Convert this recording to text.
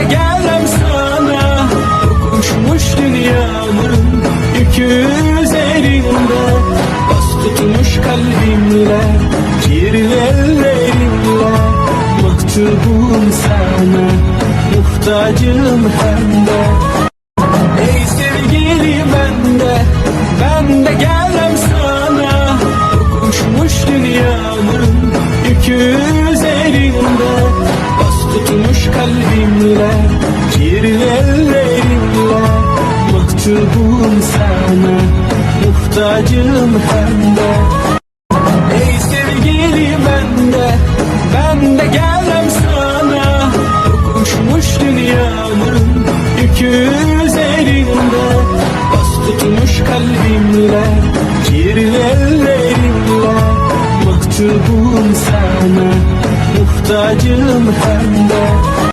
De gelem sana. Kokuşmuş dünyanın Yükü üzerinde. Bas tutmuş kalbimle Kirli ellerimle. Maktubum sana Muhtacım hem de. Ey sevgili ben de Ben Tutmuş kalbimle Kirli ellerimle Maktubum sana Muhtacım hem de. Ey sevgili ben de Ben de gelem sana. Kokuşmuş dünyanın Yükü üzerinde. Bas tutmuş kalbimle Kirli ellerimle Maktubum sana Muhtacım hem de